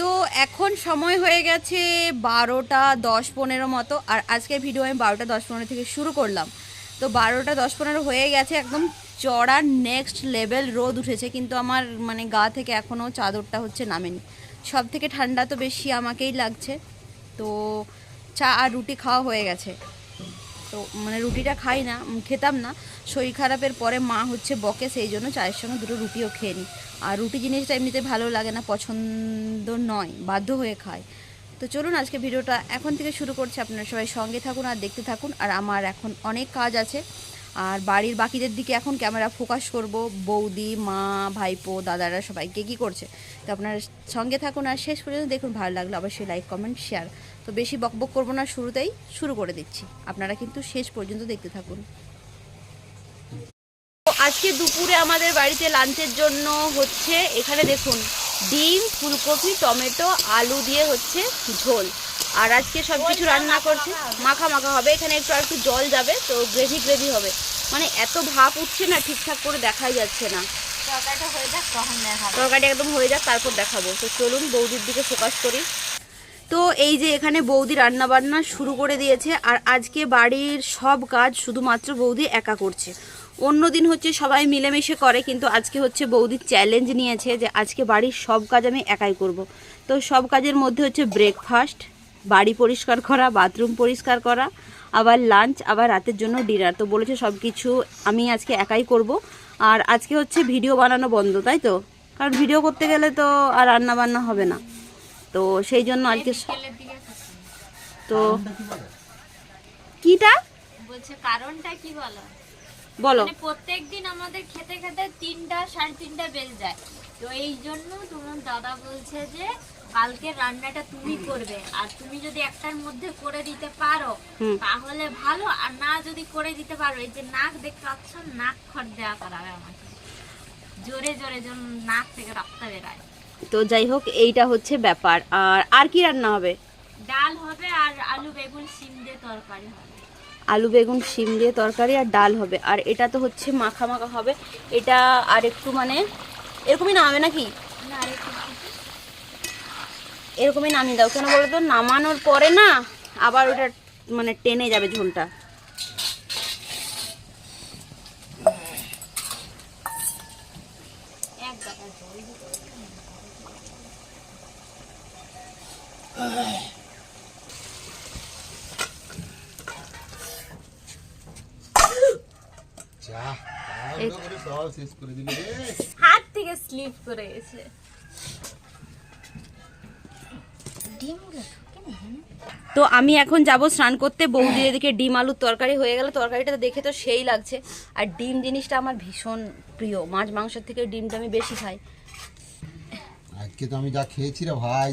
তো এখন সময় হয়ে গেছে বারোটা দশ পনেরো মতো, আর আজকের ভিডিও আমি বারোটা দশ পনেরো থেকে শুরু করলাম। তো বারোটা দশ পনেরো হয়ে গেছে, একদম চড়া নেক্সট লেভেল রোদ উঠেছে, কিন্তু আমার মানে গা থেকে এখনও চাদরটা হচ্ছে নামেনি। সব থেকে ঠান্ডা তো বেশি আমাকেই লাগছে। তো চা আর রুটি খাওয়া হয়ে গেছে। তো মানে রুটিটা খাই না খেতাম না। শরীর খারাপের পরে মা হচ্ছে বকে, সেই জন্য চায়ের সঙ্গে দুটো রুটিও খেয়ে নিই। আর রুটি জিনিসটা এমনিতে ভালো লাগে না, পছন্দ নয়, বাধ্য হয়ে খায় তো চলুন আজকে ভিডিওটা এখন থেকে শুরু করছে। আপনারা সবাই সঙ্গে থাকুন আর দেখতে থাকুন। আর আমার এখন অনেক কাজ আছে। আর বাড়ির বাকিদের দিকে এখন ক্যামেরা ফোকাস করব। বৌদি, মা, ভাইপো, দাদারা সবাই কে করছে? তো আপনার সঙ্গে থাকুন আর শেষ পর্যন্ত দেখুন, ভালো লাগল অবশ্যই লাইক কমেন্ট শেয়ার তো বেশি বকবক করব না, শুরুতেই শুরু করে দিচ্ছি। আপনারা কিন্তু শেষ পর্যন্ত দেখতে থাকুন। আজকে দুপুরে আমাদের বাড়িতে লাঞ্চের জন্য হচ্ছে, এখানে দেখুন, ডিম, ফুলকপি, টমেটো, আলু দিয়ে হচ্ছে ঝোল। আর আজকে সব কিছু রান্না করছে। মাখা মাখা হবে এখানে একটু আর একটু জল যাবে তো গ্রেভি গ্রেভি হবে। মানে এত ভাপ উঠছে না ঠিকঠাক করে দেখাই যাচ্ছে না। তরকারিটা হয়ে একদম হয়ে যাক তারপর দেখাবো। তো চলুন বৌদির দিকে ফোকাস করি। তো এই যে এখানে বৌদি রান্না বান্না শুরু করে দিয়েছে আর আজকে বাড়ির সব কাজ শুধুমাত্র বৌদি একা করছে। অন্য দিন হচ্ছে সবাই মিলেমিশে করে কিন্তু আজকে হচ্ছে বৌদি চ্যালেঞ্জ নিয়েছে যে আজকে বাড়ির সব কাজ আমি একাই করব। তো সব কাজের মধ্যে হচ্ছে ব্রেকফাস্ট বাড়ি পরিষ্কার করা বাথরুম পরিষ্কার করা আবার লাঞ্চ আবার রাতের জন্য ডিনার তো বলেছে সব কিছু আমি আজকে একাই করব। আর আজকে হচ্ছে ভিডিও বানানো বন্ধ তাই তো? কারণ ভিডিও করতে গেলে তো আর রান্না বান্না হবে না। তো সেই জন্য আজকে তো কিটা? বলছে কারণটা কি বলো? বলো। মানে প্রত্যেক দিন আমাদের খেতে খেতে তিনটা সাড়ে তিনটা বেজে যায়। তো এই জন্য তোমার দাদা বলছে যে কালকে রান্নাটা তুমি করবে। আর তুমি যদি একটার মধ্যে করে দিতে পারো তাহলে ভালো। আর না যদি করে দিতে পারো এই যে নাক দেখতে পাচ্ছ নাক খড় দেওয়া করাবে আমাকে। জোরে জোরে যেন নাক থেকে রক্ত বেরায়। তো যাই হোক এইটা হচ্ছে ব্যাপার। আর আর কি রান্না হবে? ডাল হবে আর আলু বেগুন সিম দিয়ে তরকারি হবে। আলু বেগুন শিম দিয়ে তরকারি আর ডাল হবে। আর এটা তো হচ্ছে মাখা মাখা হবে। এটা আর একটু মানে এরকমই নামে নাকি? না আর একটু এরকমই নামিয়ে দাও। কেন বলো তো? নামানোর পরে না আবার ওটা মানে টেনে যাবে ঝোলটা। এক গাদা জল দিতে হবে। যা তাড়াহুড়ো করে সব শেষ করে দিলি রে। হাত থেকে স্লিপ করে গেছে ডিমগুলো ঢোকে না এখানে? তো আমি এখন যাব স্নান করতে। বৌদি এদিকে ডিম আলুর তরকারি হয়ে গেল। তরকারিটা দেখে তো সেই লাগছে। আর ডিম জিনিসটা আমার ভীষণ প্রিয়। মাছ মাংসের থেকে ডিমটা আমি বেশি খাই। আজকে তো আমি যা খেয়েছি রে ভাই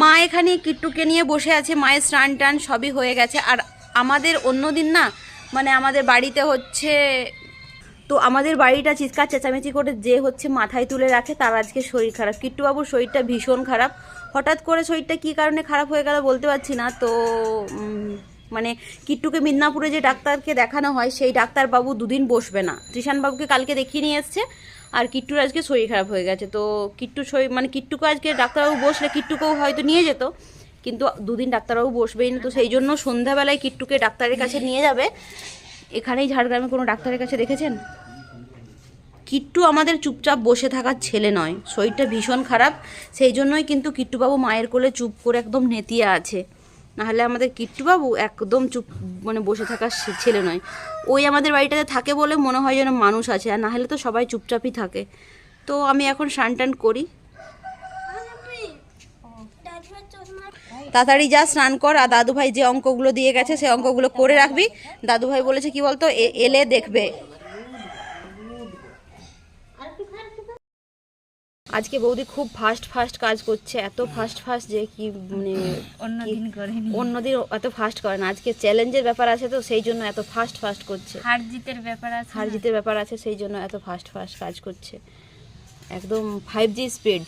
মা এখানে কিট্টুকে নিয়ে বসে আছে। মায়ের স্নান টান সবই হয়ে গেছে। আর আমাদের অন্য দিন না মানে আমাদের বাড়িতে হচ্ছে তো আমাদের বাড়িটা চিৎকার চেঁচামেচি করে যে হচ্ছে মাথায় তুলে রাখে, তার আজকে শরীর খারাপ। কিট্টুবাবুর শরীরটা ভীষণ খারাপ। হঠাৎ করে শরীরটা কী কারণে খারাপ হয়ে গেল বলতে পারছি না। তো মানে কিট্টুকে মিদনাপুরে যে ডাক্তারকে দেখানো হয়, সেই ডাক্তারবাবু দুদিন বসবে না। ত্রিশানবাবুকে কালকে দেখিয়ে নিয়ে এসছে, আর কিট্টুর আজকে শরীর খারাপ হয়ে গেছে। তো কিট্টু শরীর মানে কিট্টুকে আজকে ডাক্তারবাবু বসলে কিট্টুকেও হয়তো নিয়ে যেত, কিন্তু দুদিন ডাক্তারবাবু বসবেই না। তো সেই জন্য সন্ধ্যাবেলায় কিট্টুকে ডাক্তারের কাছে নিয়ে যাবে। এখানেই ঝাড়গ্রামে কোনো ডাক্তারের কাছে দেখেছেন? কিট্টু আমাদের চুপচাপ বসে থাকার ছেলে নয়। শরীরটা ভীষণ খারাপ, সেই জন্যই কিন্তু কিট্টুবাবু মায়ের কোলে চুপ করে একদম নেতিয়ে আছে। নাহলে আমাদের কিট্টুবাবু একদম চুপ মানে বসে থাকার ছেলে নয়। ওই আমাদের বাড়িটাতে থাকে বলে মনে হয় যেন মানুষ আছে, আর নাহলে তো সবাই চুপচাপই থাকে। তো আমি এখন টান করি। তাড়াতাড়ি যা স্নান কর আর দাদুভাই যে অঙ্কগুলো দিয়ে গেছে সেই অঙ্কগুলো করে রাখবি। দাদুভাই বলেছে কি বলতো এলে দেখবে। আজকে বৌদি খুব ফাস্ট ফাস্ট কাজ করছে এত ফাস্ট ফাস্ট যে কি মানে অন্যদিন করেনি অন্যদিন এত ফাস্ট করে না আজকে চ্যালেঞ্জের ব্যাপার আছে তো সেই জন্য এত ফাস্ট ফাস্ট করছে। হার জিতের ব্যাপার আছে হার জিতের ব্যাপার আছে সেই জন্য এত ফাস্ট ফাস্ট কাজ করছে। একদম ফাইভ জি স্পিড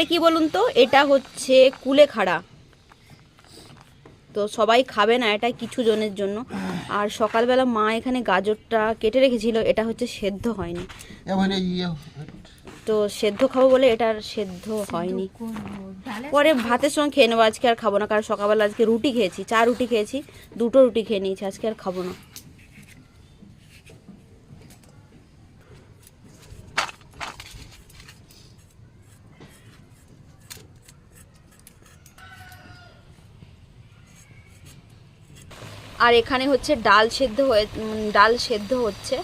এটা কি বলুন তো? এটা হচ্ছে কুলেখাড়া তো সবাই খাবে না এটা কিছু জনের জন্য। আর সকালবেলা মা এখানে গাজরটা কেটে রেখেছিল এটা হচ্ছে সেদ্ধ হয়নি। ইয়ে তো সেদ্ধ খাব বলে এটা আর সেদ্ধ হয়নি। পরে ভাতের সঙ্গে খেয়ে নেব আজকে আর খাব না কারণ সকালবেলা আজকে রুটি খেয়েছি চা রুটি খেয়েছি দুটো রুটি খেয়ে নিয়েছি আজকে আর খাব না। আর এখানে হচ্ছে ডাল সেদ্ধ হয়ে ডাল সেদ্ধ হচ্ছে।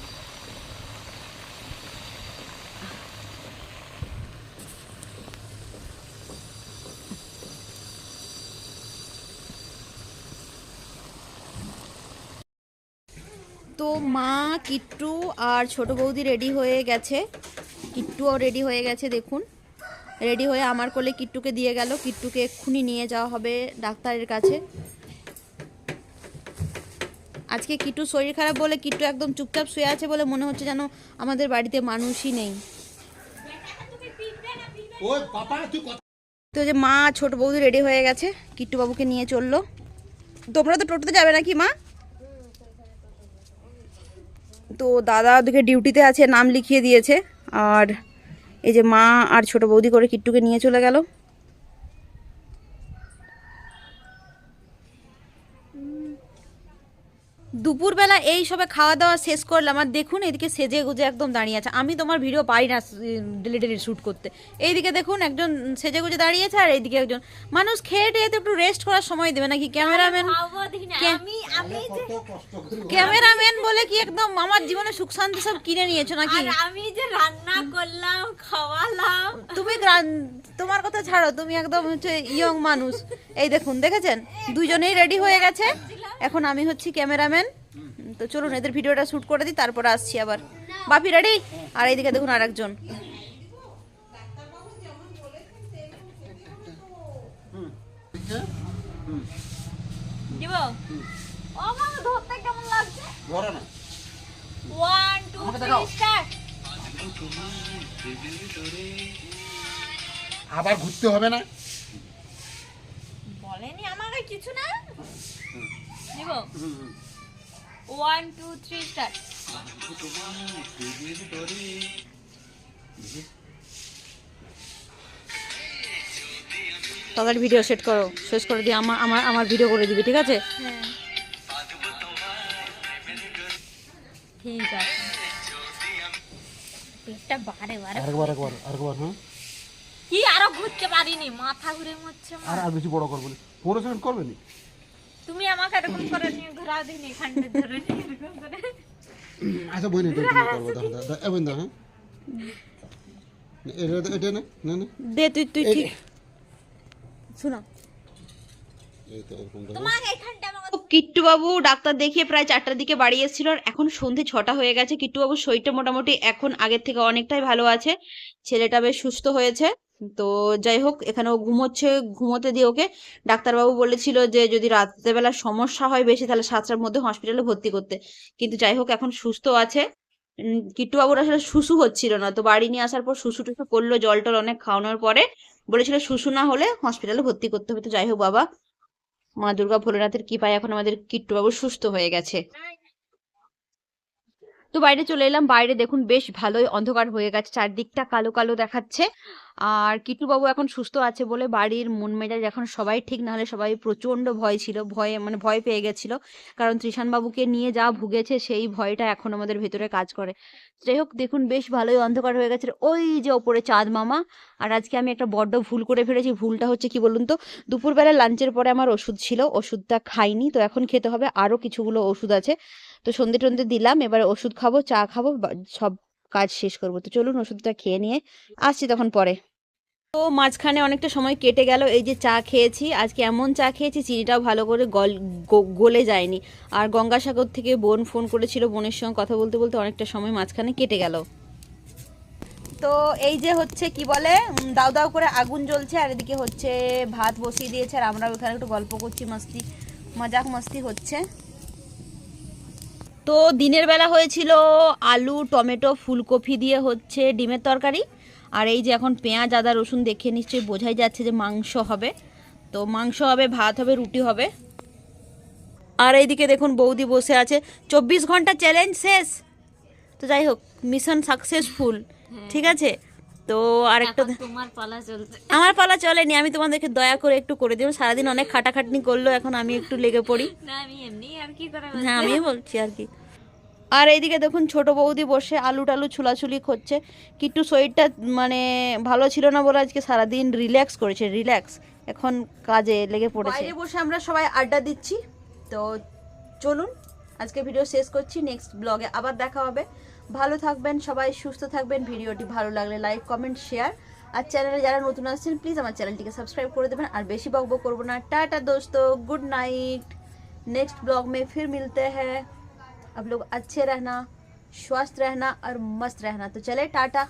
তো মা, কিট্টু আর ছোট বৌদি রেডি হয়ে গেছে। কিট্টুও রেডি হয়ে গেছে, দেখুন। রেডি হয়ে আমার কোলে কিট্টুকে দিয়ে গেল। কিট্টুকে এক্ষুনি নিয়ে যাওয়া হবে ডাক্তারের কাছে। আজকে কিট্টু শরীর খারাপ বলে কিট্টু একদম চুপচাপ শুয়ে আছে বলে মনে হচ্ছে যেন আমাদের বাড়িতে মানুষই নেই। তো যে মা ছোট বৌদি রেডি হয়ে গেছে কিট্টু বাবুকে নিয়ে চলল। তোমরা তো টোটোতে যাবে নাকি মা? তো দাদা ওদিকে ডিউটিতে আছে নাম লিখিয়ে দিয়েছে। আর এই যে মা আর ছোট বৌদি করে কিট্টুকে নিয়ে চলে গেল। দুপুরবেলা এই সবে খাওয়া দাওয়া শেষ করলাম আর দেখুন এদিকে সেজে গুজে একদম দাঁড়িয়ে আছে। আমি তোমার ভিডিও পারি না ডেলি ডেলি শ্যুট করতে। এইদিকে দেখুন একজন সেজে গুজে দাঁড়িয়েছে আর এইদিকে একজন। মানুষ খেয়ে টেয়ে তো একটু রেস্ট করার সময় দেবে নাকি? ক্যামেরাম্যান ক্যামেরাম্যান বলে কি একদম আমার জীবনে সুখ শান্তি সব কিনে নিয়েছো নাকি? আমি যে রান্না করলাম খাওয়ালাম। তুমি তোমার কথা ছাড়ো তুমি একদম হচ্ছে ইয়ং মানুষ। এই দেখুন দেখেছেন? দুজনেই রেডি হয়ে গেছে। এখন আমি হচ্ছি ক্যামেরাম্যান। তো চলুন এদের ভিডিওটা শ্যুট করে দিই তারপর আসছি আবার। বাপি রেডি আর এইদিকে দেখুন আরেকজন। দিব ও মা ধরতে কেমন লাগছে? ধরো না। ওয়ান টু থ্রি স্টার্ট আবার ঘুরতে হবে না? বলেনি আমাকে কিছু না? দিব ওয়ান টু থ্রি স্টার্ট তাদের ভিডিও সেট করো শেষ করে দিয়ে আমার আমার আমার ভিডিও করে দিবি ঠিক আছে? হ্যাঁ। ঠিক আছে। পেটটা বারে বারে আরেকবার একবার আরেকবার কি আরও ঘুরতে পারিনি মাথা ঘুরে মরছে। আর আর বেশি বড় করব না। পনেরো সেকেন্ড করবে নি? তুমি আমাকে এরকম করে নিয়ে ঘোরাও দিনি খান্ডে ধরে নিয়ে এরকম করে। আচ্ছা বই করব দেখো দেখো হ্যাঁ। এটা এটা না না না। দে তুই তুই ঠিক। শোনা। কিট্টুবাবু ডাক্তার দেখিয়ে প্রায় চারটার দিকে বাড়ি এসেছিল এখন সন্ধে ছটা হয়ে গেছে। কিট্টুবাবুর শরীরটা মোটামুটি এখন আগের থেকে অনেকটাই ভালো আছে। ছেলেটা বেশ সুস্থ হয়েছে। তো যাই হোক, এখানে ও ঘুমোচ্ছে, ঘুমোতে দিয়ে ওকে ডাক্তারবাবু বলেছিল যে যদি রাত্রেবেলা সমস্যা হয় বেশি, তাহলে সাতটার মধ্যে হসপিটালে ভর্তি করতে। কিন্তু যাই হোক, এখন সুস্থ আছে। কিট্টুবাবুর আসলে শুশু হচ্ছিল না, তো বাড়ি নিয়ে আসার পর শুশু টুসু করল, জল টল অনেক খাওয়ানোর পরে। বলেছিল শুশু না হলে হসপিটালে ভর্তি করতে হবে। তো যাই হোক, বাবা, মা দুর্গা ভোলেনাথের কৃপায় এখন আমাদের কিট্টুবাবু সুস্থ হয়ে গেছে। তো বাইরে চলে এলাম। বাইরে দেখুন বেশ ভালোই অন্ধকার হয়ে গেছে, চারদিকটা কালো কালো দেখাচ্ছে। আর কিট্টুবাবু এখন সুস্থ আছে বলে বাড়ির মন মেজাজ এখন সবাই ঠিক না হলে সবাই প্রচণ্ড ভয় ছিল, ভয়ে মানে ভয় পেয়ে গেছিল। কারণ ত্রিশান বাবুকে নিয়ে যা ভুগেছে সেই ভয়টা এখন আমাদের ভেতরে কাজ করে। যাই হোক, দেখুন বেশ ভালোই অন্ধকার হয়ে গেছে। ওই যে ওপরে চাঁদ মামা, আর আজকে আমি একটা বড্ড ভুল করে ফেলেছি। ভুলটা হচ্ছে কি বলুন তো, দুপুরবেলা লাঞ্চের পরে আমার ওষুধ ছিল, ওষুধটা খাইনি। তো এখন খেতে হবে, আরও কিছুগুলো ওষুধ আছে। তো সন্ধে টন্ধে দিলাম, এবার ওষুধ খাব, চা খাব সব কাজ শেষ করব। তো চলুন ওষুধটা খেয়ে নিয়ে আসছি তখন পরে। তো মাঝখানে অনেকটা সময় কেটে গেল, এই যে চা খেয়েছি আজকে এমন চা খেয়েছি চিনিটাও ভালো করে গল গলে যায়নি। আর গঙ্গাসাগর থেকে বোন ফোন করেছিল, বোনের সঙ্গে কথা বলতে বলতে অনেকটা সময় মাঝখানে কেটে গেল। তো এই যে হচ্ছে কি বলে দাউ দাউ করে আগুন জ্বলছে, আর এদিকে হচ্ছে ভাত বসিয়ে দিয়েছে, আর আমরা ওখানে একটু গল্প করছি, মস্তি, মজাক মস্তি হচ্ছে। তো দিনের বেলা হয়েছিল আলু, টমেটো, ফুলকপি দিয়ে হচ্ছে ডিমের তরকারি। আর এই যে এখন পেঁয়াজ, আদা, রসুন দেখে নিশ্চয়ই বোঝাই যাচ্ছে যে মাংস হবে। তো মাংস হবে, ভাত হবে, রুটি হবে। আর এইদিকে দেখুন বৌদি বসে আছে। চব্বিশ ঘণ্টা চ্যালেঞ্জ শেষ। তো যাই হোক মিশন সাকসেসফুল ঠিক আছে? তো আরেকটা এখন তোমার পালা চলছে। আমার পালা চলেনি আমি তোমাদেরকে দয়া করে একটু করে দিলাম সারাদিন অনেক খাটাখাটনি করল এখন আমি একটু লেগে পড়ি। না আমি এমনি আর কি করে হ্যাঁ আমি বলছি আর কি। আর এইদিকে দেখুন ছোট বৌদি বসে আলু টালু ছুলাছুলি করছে। কিট্টু শরীরটা মানে ভালো ছিল না বলে আজকে সারাদিন রিল্যাক্স করেছে রিল্যাক্স। এখন কাজে লেগে পড়েছে। বাইরে বসে আমরা সবাই আড্ডা দিচ্ছি। তো চলুন আজকে ভিডিও শেষ করছি নেক্সট ব্লগে আবার দেখা হবে ভালো থাকবেন সবাই সুস্থ থাকবেন ভিডিওটি ভালো লাগলে লাইক কমেন্ট শেয়ার আর চ্যানেলে যারা নতুন আসছেন প্লিজ আমার চ্যানেলটিকে সাবস্ক্রাইব করে দেবেন আর বেশি বক বক করবো না टाटा दोस्तों गुड नाइट नेक्स्ट ब्लॉग में फिर मिलते हैं अब लोग अच्छे रहना स्वस्थ रहना और मस्त रहना तो चले टाटा